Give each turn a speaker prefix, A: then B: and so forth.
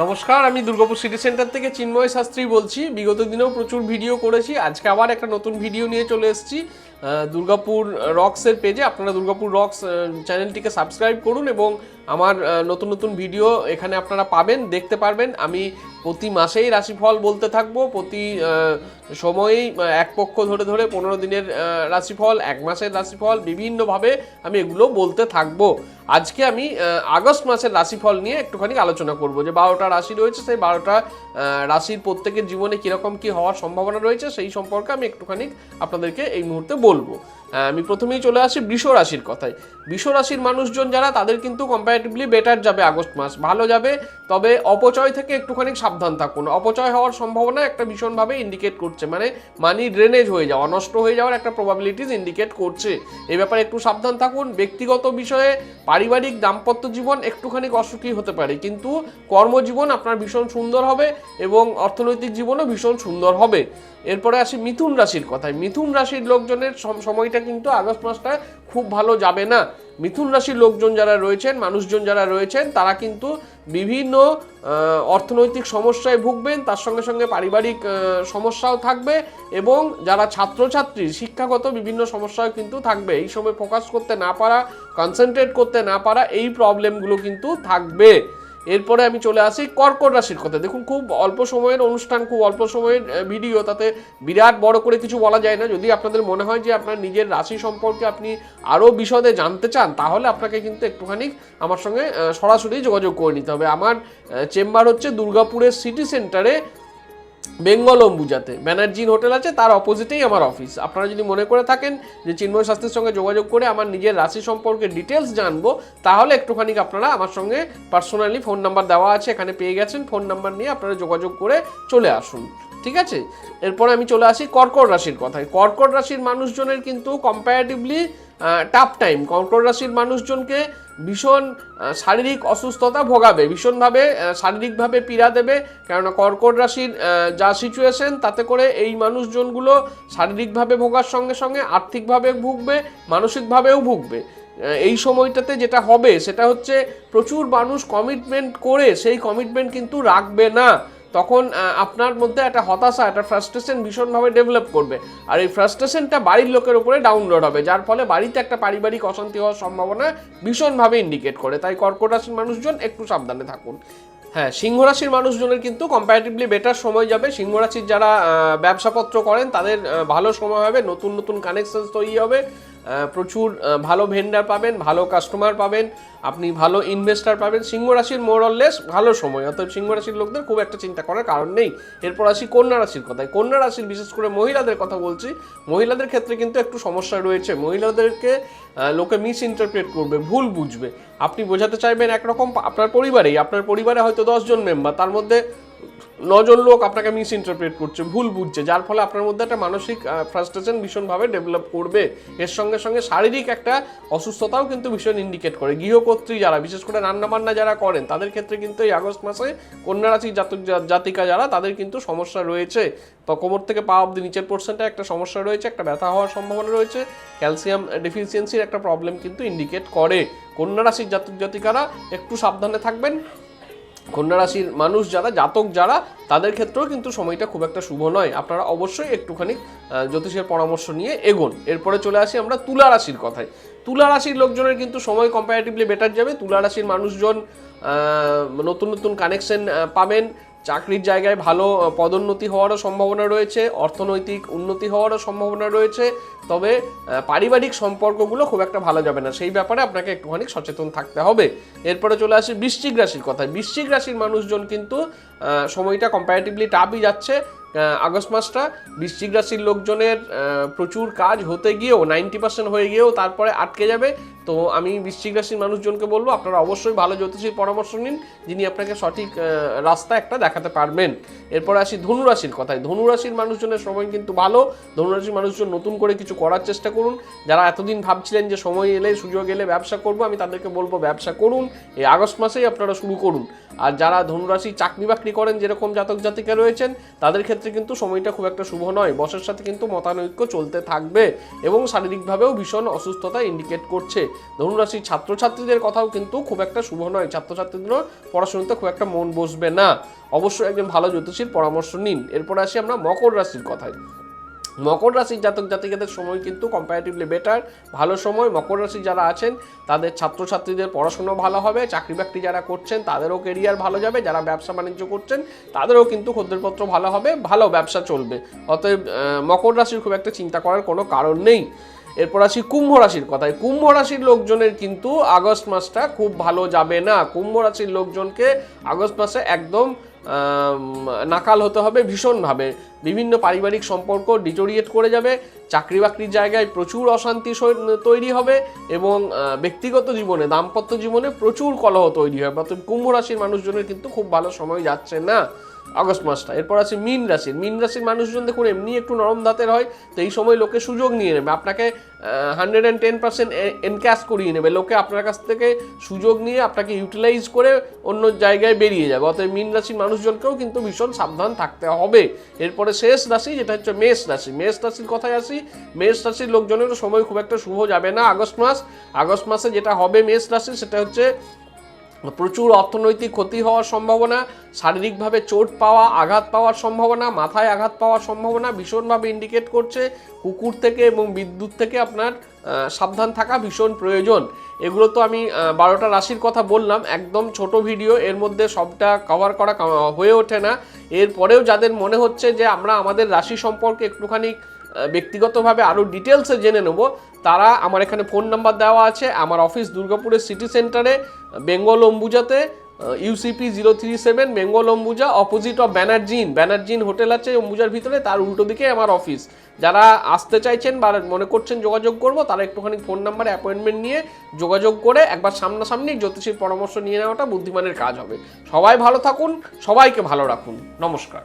A: নমস্কার, আমি Durgapur city centre থেকে চিন্ময় শাস্ত্রী বলছি। বিগত দিনেও প্রচুর ভিডিও করেছি, আজকে আবার একটা নতুন ভিডিও নিয়ে চলে এসেছি। দুর্গাপুর রক্সের পেজে আপনারা দুর্গাপুর রক্স চ্যানেলটিকে সাবস্ক্রাইব করুন এবং আমার নতুন নতুন ভিডিও এখানে আপনারা পাবেন, দেখতে পারবেন। আমি প্রতি মাসেই রাশিফল বলতে থাকব, প্রতি সময়েই এক পক্ষ ধরে ধরে পনেরো দিনের রাশিফল, এক মাসের রাশিফল, বিভিন্নভাবে আমি এগুলো বলতে থাকব। আজকে আমি আগস্ট মাসের রাশিফল নিয়ে একটুখানি আলোচনা করব, যে বারোটা রাশি রয়েছে, সেই বারোটা রাশির প্রত্যেকের জীবনে কীরকম কী হওয়ার সম্ভাবনা রয়েছে, সেই সম্পর্কে আমি একটুখানি আপনাদেরকে এই মুহূর্তে বলব। আমি প্রথমেই চলে আসি বৃষ রাশির কথায়। বৃষ রাশির মানুষজন যারা, তাদের কিন্তু কম্পারেটিভলি বেটার যাবে আগস্ট মাস। ভালো যাবে, তবে অপচয় থেকে একটুখানি সাবধান থাকুন। অপচয় হওয়ার সম্ভাবনা একটা ভীষণভাবে ইন্ডিকেট করছে। মানে মানি ড্রেনেজ হয়ে যাওয়া, নষ্ট হয়ে যাওয়ার একটা প্রবাবিলিটিস ইন্ডিকেট করছে। এই ব্যাপারে একটু সাবধান থাকুন। ব্যক্তিগত বিষয়ে পারিবারিক দাম্পত্য জীবন একটুখানি অসুখী হতে পারে। কিন্তু কর্মজীবন আপনার ভীষণ সুন্দর হবে এবং অর্থনৈতিক জীবনও ভীষণ সুন্দর হবে। এরপরে আসি মিথুন রাশির কথায়। মিথুন রাশির লোকজনের সম- সময়টা কিন্তু আগস্ট মাসটা খুব ভালো যাবে না। মিথুন রাশির লোকজন যারা রয়েছেন, মানুষজন যারা রয়েছেন, তারা কিন্তু বিভিন্ন অর্থনৈতিক সমস্যায় ভুগবেন। তার সঙ্গে সঙ্গে পারিবারিক সমস্যাও থাকবে এবং যারা ছাত্রছাত্রী, শিক্ষাগত বিভিন্ন সমস্যাও কিন্তু থাকবে। এই সময় ফোকাস করতে না পারা কনসেন্ট্রেট করতে না পারা, এই প্রবলেমগুলো কিন্তু থাকবে। এরপরে আমি চলে আসি কর্কট রাশির কথা। দেখুন, খুব অল্প সময়ের অনুষ্ঠান, খুব অল্প সময়ের ভিডিও তাতে বিরাট বড় করে কিছু বলা যায় না। যদি আপনাদের মনে হয় যে আপনার নিজের রাশি সম্পর্কে আপনি আরও বিশদে জানতে চান, তাহলে আপনাকে কিন্তু একটুখানি আমার সঙ্গে সরাসরি যোগাযোগ করে নিতে হবে। আমার চেম্বার হচ্ছে দুর্গাপুরের সিটি সেন্টারে বেঙ্গল অম্বুজাতে। ব্যানার্জিন হোটেল আছে, তার অপোজিটেই আমার অফিস আপনারা যদি মনে করে থাকেন যে চিন্ময় শাস্ত্রীর সঙ্গে যোগাযোগ করে আমার নিজের রাশি সম্পর্কে ডিটেলস জানব, তাহলে একটুখানি আপনারা আমার সঙ্গে পার্সোনালি ফোন নাম্বার দেওয়া আছে, এখানে পেয়ে গেছেন। ফোন নাম্বার নিয়ে আপনারা যোগাযোগ করে চলে আসুন। ঠিক আছে? এরপরে আমি চলে আসি কর্কট রাশির কথায়। কর্কট রাশির মানুষজনের কিন্তু কম্পারেটিভলি টাফ টাইম কর্কট রাশির মানুষজনকে ভীষণ শারীরিক অসুস্থতা ভোগাবে, ভীষণভাবে শারীরিকভাবে পীড়া দেবে। কেননা কর্কট রাশির যা সিচুয়েশন তাতে করে এই মানুষজনগুলো শারীরিকভাবে ভোগার সঙ্গে সঙ্গে আর্থিকভাবে ভুগবে, মানসিকভাবেও ভুগবে। এই সময়টাতে যেটা হবে, সেটা হচ্ছে প্রচুর মানুষ কমিটমেন্ট করে, সেই কমিটমেন্ট কিন্তু রাখবে না। তখন আপনার মধ্যে একটা হতাশা, একটা ফ্রাস্ট্রেশন ভীষণভাবে ডেভেলপ করবে। আর এই ফ্রাস্ট্রেশনটা বাড়ির লোকের উপরে ডাউনলোড হবে, যার ফলে বাড়িতে একটা পারিবারিক অশান্তি হওয়ার সম্ভাবনা ভীষণভাবে ইন্ডিকেট করে। তাই কর্কট রাশির মানুষজন একটু সাবধানে থাকুন। হ্যাঁ সিংহ রাশির মানুষজনের কিন্তু কম্পারেটিভলি বেটার সময় যাবে। সিংহ রাশির যারা ব্যবসাপত্র করেন, তাদের ভালো সময় হবে, নতুন নতুন কানেকশন তৈরি হবে। প্রচুর ভালো ভেন্ডার পাবেন, ভালো কাস্টমার পাবেন, আপনি ভালো ইনভেস্টার পাবেন। সিংহ রাশির মোরললেস ভালো সময়। অর্থাৎ সিংহ রাশির লোকদের খুব একটা চিন্তা করার কারণ নেই। এরপর আসি কন্যা রাশির কথায়। কন্যা রাশির বিশেষ করে মহিলাদের কথা বলছি, মহিলাদের ক্ষেত্রে কিন্তু একটু সমস্যা রয়েছে। মহিলাদেরকে লোকে মিস ইন্টারপ্রেট করবে, ভুল বুঝবে। আপনি বোঝাতে চাইবেন একরকম, আপনার পরিবারেই। আপনার পরিবারে হয়তো দশজন মেম্বার তার মধ্যে নজন লোক আপনাকে মিস ইন্টারপ্রেট করছে, ভুল বুঝছে, যার ফলে আপনার মধ্যে একটা মানসিক ফ্রাস্ট্রেশন ভীষণভাবে ডেভেলপ করবে। এর সঙ্গে সঙ্গে শারীরিক একটা অসুস্থতাও কিন্তু ভীষণ ইন্ডিকেট করে। গৃহকর্ত্রী যারা, বিশেষ করে রান্নাবান্না যারা করেন, তাদের ক্ষেত্রে কিন্তু এই আগস্ট মাসে কন্যা রাশির জাতক জাতিকা যারা, তাদের কিন্তু সমস্যা রয়েছে। বা কোমর থেকে পা অব্দি নিচের পোর্শনটা একটা সমস্যা রয়েছে, একটা ব্যথা হওয়ার সম্ভাবনা রয়েছে। ক্যালসিয়াম ডেফিসিয়েন্সির একটা প্রবলেম কিন্তু ইন্ডিকেট করে। কন্যারাশির জাতক জাতিকারা, একটু সাবধানে থাকবেন। কন্যা রাশির মানুষ যারা, জাতক যারা, তাদের ক্ষেত্রেও কিন্তু সময়টা খুব একটা শুভ নয়। আপনারা অবশ্যই একটুখানি জ্যোতিষের পরামর্শ নিয়ে এগোন। এরপরে চলে আসি আমরা তুলা রাশির কথায়। তুলা রাশির লোকজনের কিন্তু সময় কম্পারেটিভলি বেটার যাবে। তুলা রাশির মানুষজন নতুন নতুন কানেকশন পাবেন। চাকরির জায়গায় ভালো পদোন্নতি হওয়ারও সম্ভাবনা রয়েছে, অর্থনৈতিক উন্নতি হওয়ারও সম্ভাবনা রয়েছে, তবে পারিবারিক সম্পর্কগুলো খুব একটা ভালো যাবে না। সেই ব্যাপারে আপনাকে একটুখানি সচেতন থাকতে হবে। এরপরে চলে আসি বৃশ্চিক রাশির কথায়। বৃশ্চিক রাশির মানুষজন কিন্তু সময়টা কম্পারেটিভলি টাফই যাচ্ছে আগস্ট মাসটা। বৃশ্চিক রাশির লোকজনের প্রচুর কাজ হতে গিয়েও নাইনটি পার্সেন্ট হয়ে গিয়েও তারপরে আটকে যাবে। তো আমি বৃশ্চিক রাশির মানুষজনকে বলব, আপনারা অবশ্যই ভালো জ্যোতিষীর পরামর্শ নিন, যিনি আপনাকে সঠিক রাস্তা একটা দেখাতে পারবেন। এরপর আসি ধনু রাশির কথায়। ধনুরাশির মানুষজনের সময় কিন্তু ভালো। ধনুরাশির মানুষজন নতুন করে কিছু করার চেষ্টা করুন। যারা এতদিন ভাবছিলেন যে সময় এলে, সুযোগ এলে ব্যবসা করব, আমি তাদেরকে বলব ব্যবসা করুন। এই আগস্ট মাসেই আপনারা শুরু করুন। আর যারা ধনুরাশি চাকরি বাকরি করেন, যেরকম জাতক জাতিকা রয়েছেন, তাদের ক্ষেত্রে কিন্তু সময়টা খুব একটা শুভ নয়। বসের সাথে কিন্তু মতানৈক্য চলতে থাকবে এবং শারীরিকভাবেও ভীষণ অসুস্থতা ইন্ডিকেট করছে। ধনুরাশির ছাত্রছাত্রীদের কথাও কিন্তু খুব একটা শুভ নয়। ছাত্রছাত্রীদেরও পড়াশোনাতে খুব একটা মন বসবে না। অবশ্যই একজন ভালো জ্যোতিষীর পরামর্শ নিন। এরপর আসি আমরা মকর রাশির কথায়। মকর রাশির জাতক জাতিকাদের সময় কিন্তু কম্পারেটিভলি বেটার ভালো সময়। মকর রাশি যারা আছেন, তাদের ছাত্রছাত্রীদের পড়াশোনা ভালো হবে। চাকরি বাকরি যারা করছেন, তাদেরও কেরিয়ার ভালো যাবে। যারা ব্যবসা বাণিজ্য করছেন, তাদেরও কিন্তু খদ্দেরপত্র ভালো হবে। ভালো ব্যবসা চলবে। অতএব মকর রাশির খুব একটা চিন্তা করার কোনো কারণ নেই। এরপর আসি কুম্ভ রাশির কথায়। কুম্ভ রাশির লোকজনের কিন্তু আগস্ট মাসটা খুব ভালো যাবে না। কুম্ভ রাশির লোকজনকে আগস্ট মাসে একদম নাকাল হতে হবে ভীষণভাবে। বিভিন্ন পারিবারিক সম্পর্ক ডিটোরিয়েট করে যাবে। চাকরি বাকরির জায়গায় প্রচুর অশান্তি তৈরি হবে এবং ব্যক্তিগত জীবনে, দাম্পত্য জীবনে প্রচুর কলহ তৈরি হবে। অর্থাৎ কুম্ভ রাশির মানুষজনের কিন্তু খুব ভালো সময় যাচ্ছে না। আগস্ট মাসটা। এরপর আছে মিন রাশির মিন রাশির মানুষজন দেখুন, এমনি একটু নরম দাঁতের হয়, তো এই সময় লোকে সুযোগ নিয়ে নেবে। আপনাকে hundred and ten percent encash করিয়ে নেবে। লোকে আপনার কাছ থেকে সুযোগ নিয়ে আপনাকে ইউটিলাইজ করে অন্য জায়গায় বেরিয়ে যাবে। অতএব মিন রাশির মানুষজনকেও কিন্তু ভীষণ সাবধান থাকতে হবে। এরপরে শেষ রাশি, যেটা হচ্ছে মেষ রাশি। মেষ রাশির কথায় আসি, মেষ রাশির লোকজনেরও সময় খুব একটা শুভ যাবে না আগস্ট মাস। আগস্ট মাসে যেটা হবে মেষ রাশি সেটা হচ্ছে প্রচুর অর্থনৈতিক ক্ষতি হওয়ার সম্ভাবনা, শারীরিকভাবে চোট পাওয়া, আঘাত পাওয়ার সম্ভাবনা, মাথায় আঘাত পাওয়ার সম্ভাবনা ভীষণভাবে ইন্ডিকেট করছে। কুকুর থেকে এবং বিদ্যুৎ থেকে আপনার সাবধান থাকা ভীষণ প্রয়োজন। এগুলো তো আমি বারোটা রাশির কথা বললাম, একদম ছোট ভিডিও এর মধ্যে সবটা কভার করা হয়ে ওঠে না। এরপরেও যাদের মনে হচ্ছে যে আমরা আমাদের রাশি সম্পর্কে একটুখানি ব্যক্তিগতভাবে আরও ডিটেলসে জেনে নেব। তারা, আমার এখানে ফোন নাম্বার দেওয়া আছে, আমার অফিস দুর্গাপুরের সিটি সেন্টারে Bengal অম্বুজাতে UCP zero three seven Bengal Ambuja opposite of ব্যানার্জিন ব্যানার্জিন হোটেল আছে, অম্বুজার ভিতরে, তার উল্টো দিকে আমার অফিস যারা আসতে চাইছেন বা মনে করছেন যোগাযোগ করব, তারা একটুখানি ফোন নাম্বারে অ্যাপয়েন্টমেন্ট নিয়ে যোগাযোগ করে একবার সামনাসামনি জ্যোতিষীর পরামর্শ নিয়ে নেওয়াটা বুদ্ধিমানের কাজ হবে। সবাই ভালো থাকুন, সবাইকে ভালো রাখুন। নমস্কার।